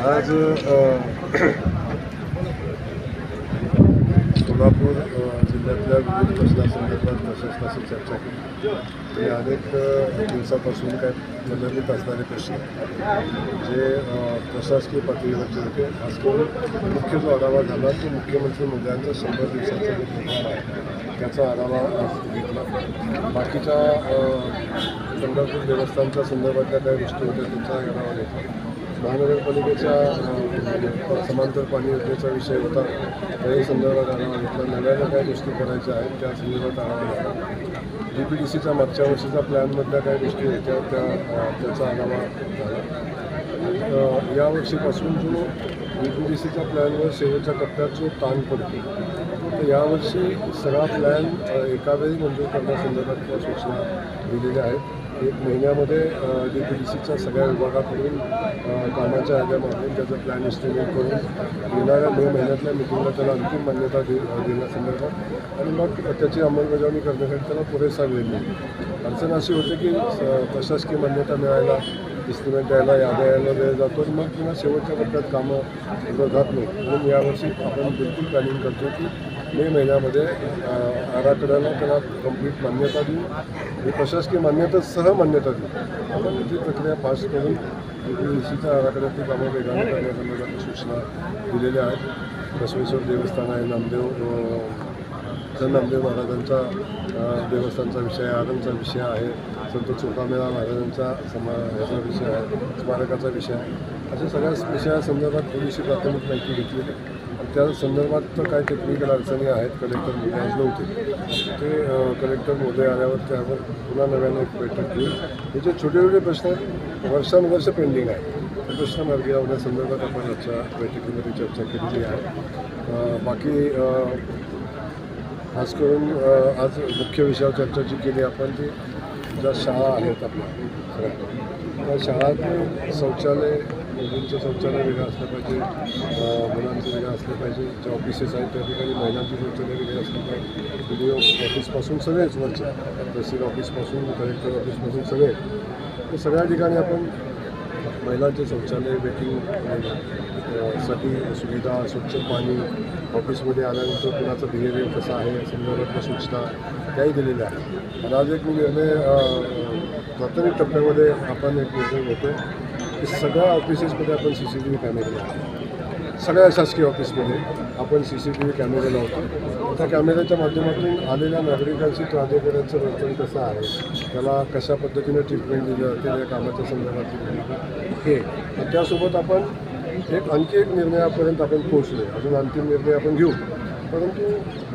आज सोलापूर कोल्हापूर जिल्ह्यातल्या विविध प्रश्नासंदर्भात प्रशासनाशी चर्चा केली. ते अनेक दिवसापासून काय प्रलंबित असणारे प्रश्न जे प्रशासकीय पातळीवरचे होते. आज करून मुख्य जो आढावा झाला तो मुख्यमंत्री मोदयांचा शंभर दिवसाचा जो प्रोग्राम आहे त्याचा आढावा आज घेतला. बाकीच्या अ, पंढरपूर देवस्थानच्या संदर्भातल्या काही गोष्टी होत्या त्यांचा आढावा घेतला. महानगरपालिकेच्या समांतर पाणी योजनेचा विषय होता. त्याही संदर्भात आढावा घेतला. नव्यानं काय गोष्टी करायच्या आहेत त्या संदर्भात आढावा घेतला. डी पी डी सीचा मागच्या वर्षीचा प्लॅनमधल्या काही गोष्टी होत्या त्या त्याचा आढावा झाला. यावर्षीपासून जो डी पी डी सीच्या प्लॅनवर शेवटच्या टप्प्यात जो ताण पडतो तर यावर्षी सगळा प्लॅन एकावेळी एका वेळी मंजूर करण्यासंदर्भात त्या सूचना दिलेल्या आहेत. एक महिन्यामध्ये डी पी डी सीच्या सगळ्या विभागाकडून कामाच्या याद्या मागून त्याचं प्लॅन इस्टिमेट करून येणाऱ्या मे महिन्यातल्या मिटिंगला त्याला अंतिम मान्यता दे देण्यासंदर्भात आणि मग त्याची अंमलबजावणी करण्यासाठी त्याला पुरेसा वेळ मिळेल. अडचण अशी होते की प्रशासकीय मान्यता मिळायला इस्टिमेट यायला याद्या यायला वेळ जातो आणि मग पुन्हा शेवटच्या टप्प्यात कामं जात नाही म्हणून यावर्षी आपण बिलकुल प्लॅनिंग करतो की मे महिन्यामध्ये आराखड्याला त्याला कंप्लीट मान्यता देऊ. आणि प्रशासकीय मान्यतासह मान्यता देऊ. आपण ती प्रक्रिया फास्ट करून डी सीच्या आराखड्यातली कामं वेगाने करण्यासंदर्भात सूचना दिलेल्या आहेत. बसवेश्वर देवस्थान आहे नामदेव संत नामदेव महाराजांचा देवस्थानचा विषय आनंदचा विषय आहे. संत चोखामेळा महाराजांचा समा ह्याचा विषय आहे स्मारकाचा विषय आहे. अशा सगळ्या विषयासंदर्भात थोडीशी प्राथमिक माहिती घेतली आहे. त्या संदर्भात तर काही टेक्निकल अडचणी आहेत. कलेक्टर मोदी आज नव्हते. ते कलेक्टर मोदी आल्यावर त्यावर पुन्हा नव्याने एक बैठक घेईल हे जे छोटे छोटे प्रश्न वर्षानुवर्ष पेंडिंग आहे. ते प्रश्न मार्गी लावण्यासंदर्भात आपण आजच्या बैठकीमध्ये चर्चा केलेली आहे. बाकी खास करून आज मुख्य विषयावर चर्चा जी केली आपण ती ज्या शाळा आहेत आपल्या सगळ्या त्या शाळात शौचालय मुलींचं शौचालय वेगळं असलं पाहिजे मुलांचं वेगळं असलं पाहिजे जे ऑफिसेस आहेत त्या ठिकाणी महिलांची शौचालय वेगळे असलं पाहिजे. बी डी ओ ऑफिसपासून सगळेच वरचे तहसील ऑफिसपासून कलेक्टर ऑफिसपासून सगळे. तर सगळ्या ठिकाणी आपण महिलांचे शौचालय वेटिंगसाठी सुविधा स्वच्छ पाणी ऑफिसमध्ये आल्यानंतर कुणाचं बिहेवियर कसं आहे या संदर्भातल्या सूचना त्याही दिलेल्या आहेत. आणि आज एक मी निर्णय प्राथमिक टप्प्यामध्ये आपण एक निर्णय घेतो आहे सगळ्या ऑफिसेसमध्ये आपण सी सी टी व्ही कॅमेरे लावतो. सगळ्या शासकीय ऑफिसमध्ये आपण सी सी टी व्ही कॅमेरे लावतो. त्या कॅमेऱ्याच्या माध्यमातून आलेल्या नागरिकांशी प्राधिकरणाचं वर्तन कसं आहे? त्याला कशा पद्धतीने ट्रीटमेंट दिली जाते या कामाच्या संदर्भात हे. आणि त्यासोबत आपण एक आणखी एक निर्णयापर्यंत आपण पोहोचलो अजून अंतिम निर्णय आपण घेऊ. परंतु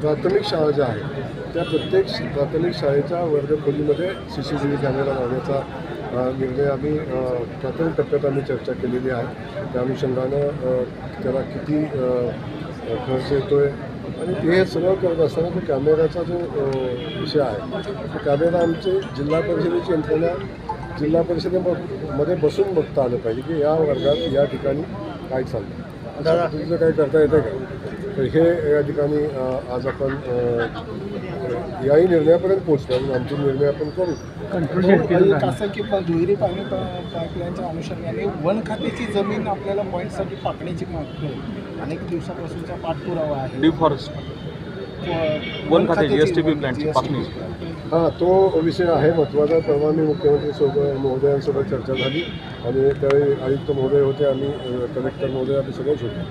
प्राथमिक शाळा ज्या आहेत त्या प्रत्येक प्राथमिक शाळेच्या वर्गखोलीमध्ये C C T V camera लावण्याचा निर्णय आम्ही प्राथमिक टप्प्यात आम्ही चर्चा केलेली आहे. त्या अनुषंगानं त्याला किती खर्च येतो आहे आणि हे सगळं करत असताना तो कॅमेऱ्याचा जो विषय आहे तो कॅमेरा आमचे जिल्हा परिषदेची यंत्रणा जिल्हा परिषदेमध्ये बसून बघता आलं पाहिजे की या वर्गात या ठिकाणी काय चाललं पद्धतीचं काही करता येतं का? तर हे या ठिकाणी आज आपण याही निर्णयापर्यंत पोहोचलो आणि अंतिम निर्णय आपण करू. एक असं की प- दुहेरी पाणी प- पाईपलाईनच्या अनुषंगाने वन खात्याची जमीन आपल्याला पॉईंटसाठी पाकण्याची मागणी आहे. अनेक दिवसापासूनचा पाठपुरावा आहे. डिफॉरेस्ट वन खात्याची STP प्लॅनची GSTP पाकणी. हां तो विषय आहे महत्त्वाचा. तेव्हा मी मुख्यमंत्री सोबत महोदयांसोबत चर्चा झाली आणि त्यावेळी आयुक्त महोदय होते आम्ही कलेक्टर महोदय आम्ही सगळेच होते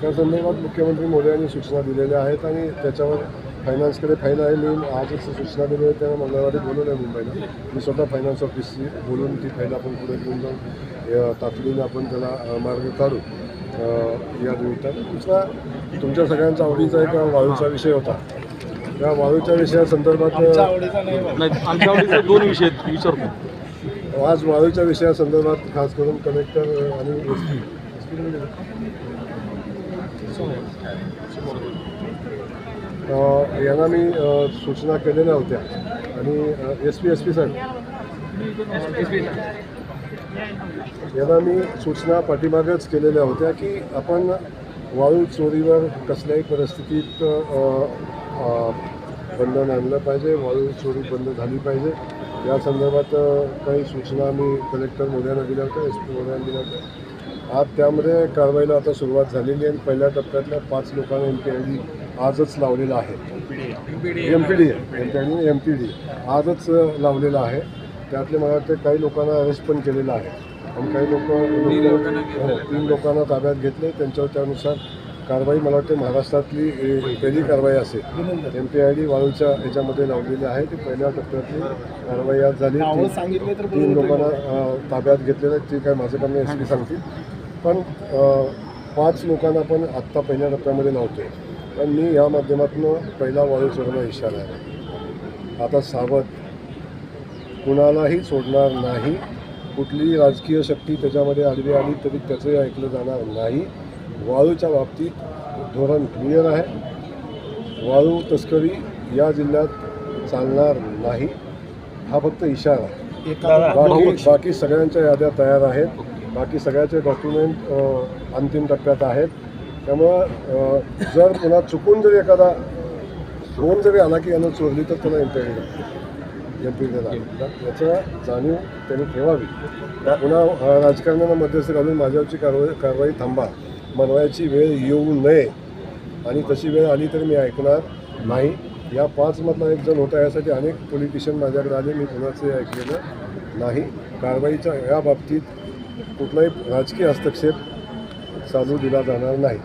त्या संदर्भात मुख्यमंत्री महोदयांनी सूचना दिलेल्या आहेत आणि त्याच्यावर फायनान्सकडे फाईल आहे. मी आजच सूचना दिली आहे त्यांना मंगळवारी बोलवलं आहे मुंबईला. मी स्वतः फायनान्स ऑफिसशी बोलून ती फाईल आपण पुढे घेऊन जाऊन अ, तातडीनं आपण त्याला मार्ग काढू. या निमित्तानं. दुसरा तुमच्या सगळ्यांचा आवडीचा एक वाळूचा विषय होता. त्या वाळूच्या विषयासंदर्भात नाही बाबा. नाही आमच्या आवडीचे दोन विषय आहेत विचारतो आज वाळूच्या विषयासंदर्भात खास करून कलेक्टर आणि एस पी यांना मी अ, सूचना केलेल्या होत्या. आणि एस पी एस पी साहेब. यांना मी सूचना पाठीमागच केलेल्या होत्या की आपण वाळू चोरीवर कसल्याही परिस्थितीत अ, बंधन आणलं पाहिजे वाळू चोरी बंद झाली पाहिजे. या संदर्भात काही सूचना मी कलेक्टर मोदयांना दिल्या होत्या एस पी मोदयांना दिल्या होत्या. आज त्यामध्ये कारवाईला आता सुरुवात झालेली आहे. आणि पहिल्या टप्प्यातल्या पाच लोकांना एम पी आय डी आजच लावलेला आहे. M P D M P I M P D आजच लावलेला आहे. त्यातले मला वाटतं काही लोकांना अरेस्ट पण केलेलं आहे. आणि काही लोक तीन लोकांना ताब्यात घेतले त्यांच्यावर त्यानुसार कारवाई मला वाटते महाराष्ट्रातली पहिली कारवाई असेल एम पी आय डी वाळूच्या याच्यामध्ये लावलेली आहे. ती पहिल्या टप्प्यातली कारवाई आज झाली. तीन लोकांना ताब्यात घेतलेलं आहे. ते काय माझं काम नाही एस पी सांगतील. पण पाच लोकांना आपण आत्ता पहिल्या टप्प्यामध्ये लावतोय. पण मी या माध्यमातून पहिला वाळू सोडण्याचा इशारा आहे. आता सावध. कुणालाही सोडणार नाही. कुठलीही राजकीय शक्ती त्याच्यामध्ये आडवी आली तरी त्याचंही ऐकलं जाणार नाही. वाळूच्या बाबतीत धोरण क्लिअर आहे. वाळू तस्करी या जिल्ह्यात चालणार नाही. हा फक्त इशारा आहे. बाकी बाकी सगळ्यांच्या याद्या तयार आहेत. बाकी सगळ्याचे डॉक्युमेंट अंतिम टप्प्यात आहेत. त्यामुळं जर पुन्हा चुकून जरी एखादा फोन जरी आला की यानं चोरली तर त्याला एम पी एम पी याचं जाणीव त्यांनी ठेवावी. पुन्हा अ, राजकारण्यांना मध्यस्थ घालून माझ्यावरची कारवाई कारवाई थांबा. बनवायची वेळ येऊ नये. आणि तशी वेळ आली तर मी ऐकणार नाही. या पाचमधला एक जण होता यासाठी अनेक पोलिटिशियन माझ्याकडे आले. मी कुणाचे ऐकलेलं नाही. कारवाईच्या या बाबतीत कुठलाही राजकीय हस्तक्षेप चालू दिला जाणार नाही.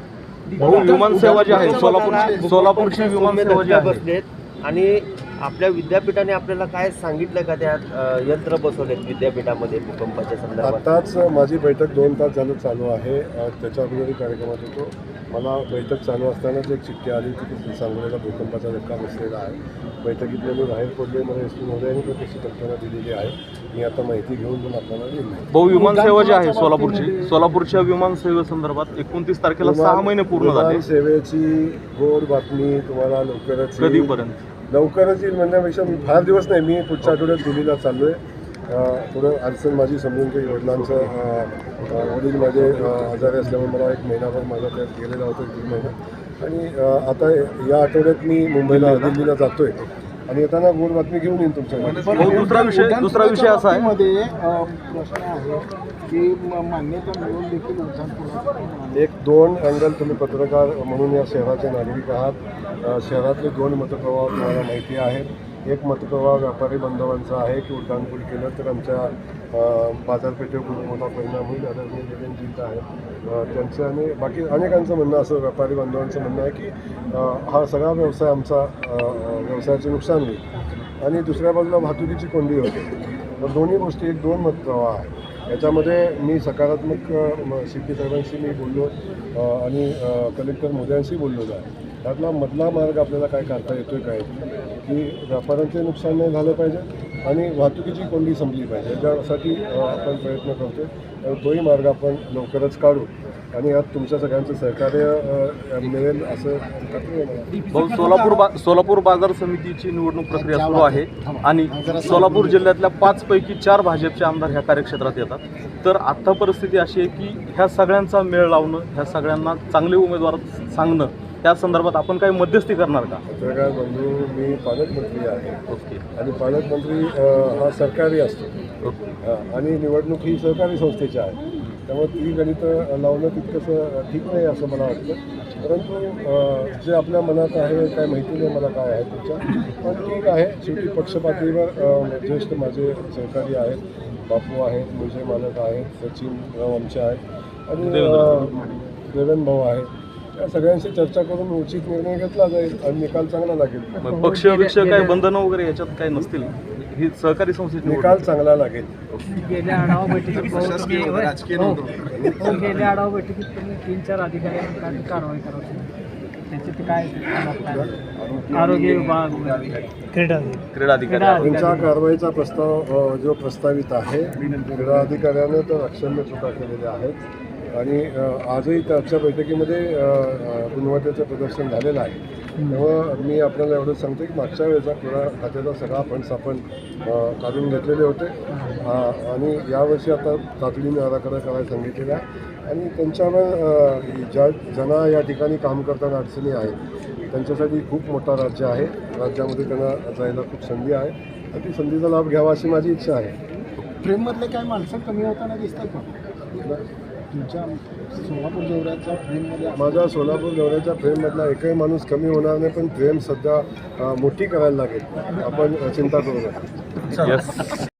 भाऊ विमान सेवा जी आहे सोलापूर सोलापूरची विमान सेवा जी आहे. आणि आपल्या विद्यापीठाने आपल्याला काय सांगितलं का त्या अ, यंत्र बसवलेत विद्यापीठामध्ये भूकंपाच्या संदर्भात? आत्ताच माझी बैठक दोन तास झालं चालू आहे. त्याच्या अगोदरही कार्यक्रमात होतो. मला बैठक चालू असतानाच एक चिठ्ठी आली होती की सांगोल्याला भूकंपाचा धक्का बसलेला आहे. बैठकीतले मी बाहेर पडले मला एस पी महोदयांनी पण तशी कल्पना दिलेली आहे. मी आता माहिती घेऊन पण आपल्याला देईल भाऊ विमान सेवा जी आहे सोलापूरची सोलापूरच्या विमान सेवेसंदर्भात एकोणतीस तारखेला सहा महिने पूर्ण झाले. सेवेची गोड बातमी तुम्हाला लवकरच. कधीपर्यंत? लवकरच येईल म्हणण्यापेक्षा मी फार दिवस नाही मी पुढच्या आठवड्यात दिल्लीला चाललो आहे थोडं अडचण माझी समजून काही वडिलांचं वडील माझे आजारी असल्यामुळे मला एक महिनाभर माझा त्यात गेलेला होता दीड महिना. आणि आता या आठवड्यात मी मुंबईला दिल्लीला जातोय. आणि येताना गोड बातमी घेऊन येईन तुमच्याकडे भाऊ, दुसरा विषय दुसरा विषय असा आहे. मध्ये प्रश्न आहे की मान्यता मिळून देखील एक दोन अँगल तुम्ही पत्रकार म्हणून या शहराचे नागरिक आहात. शहरातले दोन मतप्रवाह तुम्हाला माहिती आहेत. एक मतप्रवाह व्यापारी बांधवांचा आहे की उड्डाणपूल केलं तर आमच्या बाजारपेठेवर खूप मोठा परिणाम होईल. आदरणीय देवेंद्रजींचा आहे. त्यांचं आणि बाकी अनेकांचं म्हणणं असं व्यापारी बांधवांचं म्हणणं आहे की हा सगळा व्यवसाय आमचा व्यवसायाचं नुकसान होईल. आणि दुसऱ्या बाजूला वाहतुकीची कोंडी होते. तर दोन्ही गोष्टी एक दोन मतप्रवाह आहे याच्यामध्ये मी सकारात्मक सी पी साहेबांशी मी बोललो आणि कलेक्टर मोद्यांशी बोललो आहे त्यातला मधला मार्ग आपल्याला काय काढता येतोय काय? की व्यापाऱ्यांचे नुकसान नाही झालं पाहिजे आणि वाहतुकीची कोंडी संपली पाहिजे. ज्यासाठी आपण प्रयत्न करतो तर तोही मार्ग आपण लवकरच काढू. आणि यात तुमच्या सगळ्यांचं सहकार्य मिळेल असं भाऊ सोलापूर बा सोलापूर बाजार समितीची निवडणूक प्रक्रिया सुरू आहे आणि सोलापूर जिल्ह्यातल्या पाचपैकी चार भाजपचे आमदार ह्या कार्यक्षेत्रात येतात. तर आत्ता परिस्थिती अशी आहे की ह्या सगळ्यांचा मेळ लावणं ह्या सगळ्यांना चांगले उमेदवार सांगणं त्या संदर्भात आपण काही मध्यस्थी करणार का? पत्रकार बंधू मी पालकमंत्री आहे. ओके. आणि पालकमंत्री हा सरकारी असतो. ओके. आणि निवडणूक ही सहकारी संस्थेची आहे. त्यामुळे ती गणित लावणं तितकंसं ठीक नाही असं मला वाटतं. परंतु जे आपल्या मनात आहे काय माहिती नाही मला काय आहे त्याच्या पण ठीक आहे शेवटी पक्षपातळीवर ज्येष्ठ माझे सहकारी आहेत. बापू आहेत मुझे मालक आहेत सचिन राव आमचे आहेत. आणि देवेंद्र भाऊ आहेत. या सगळ्यांशी चर्चा करून उचित निर्णय घेतला जाईल आणि निकाल चांगला लागेल. मग पक्ष विक्ष काही बंधनं वगैरे याच्यात काही नसतील? ही सहकारी संस्थेची निकाल चांगला लागेल. गेल्या आढावा बैठकीत हो. हो, गेल्या आढावा बैठकीत तुम्ही तीन चार अधिकाऱ्यांनी कारवाई करावी? त्याच्यात काय आरोग्य विभाग क्रीडा क्रीडा अधिकारी. त्यांच्या कारवाईचा प्रस्ताव जो प्रस्तावित आहे क्रीडा अधिकाऱ्यानं तर अक्षम्य चुका केलेल्या आहेत. आणि आजही त्याच्या बैठकीमध्ये गुणवत्तेचं प्रदर्शन झालेलं आहे. त्यामुळं मी आपल्याला एवढंच सांगतो की मागच्या वेळेचा क्रीडा खात्याचा सगळा फंड्स आपण काढून घेतलेले होते. आणि यावर्षी आता तातडीने आराखडा करायला सांगितलेला आहे. आणि त्यांच्यावर ज्या ज्यांना या ठिकाणी काम करताना अडचणी आहेत त्यांच्यासाठी खूप मोठा राज्य आहे. राज्यामध्ये त्यांना जायला खूप संधी आहे. आणि ती संधीचा लाभ घ्यावा अशी माझी इच्छा आहे. फ्रेममधले काय माणसं कमी होताना दिसतात का? तुमच्या सोलापूर दौऱ्याच्या फ्रेममध्ये माझा सोलापूर दौऱ्याच्या फ्रेममधला एकही माणूस कमी होणार नाही पण फ्रेम सध्या मोठी करायला लागेल. आपण चिंता करू नका. येस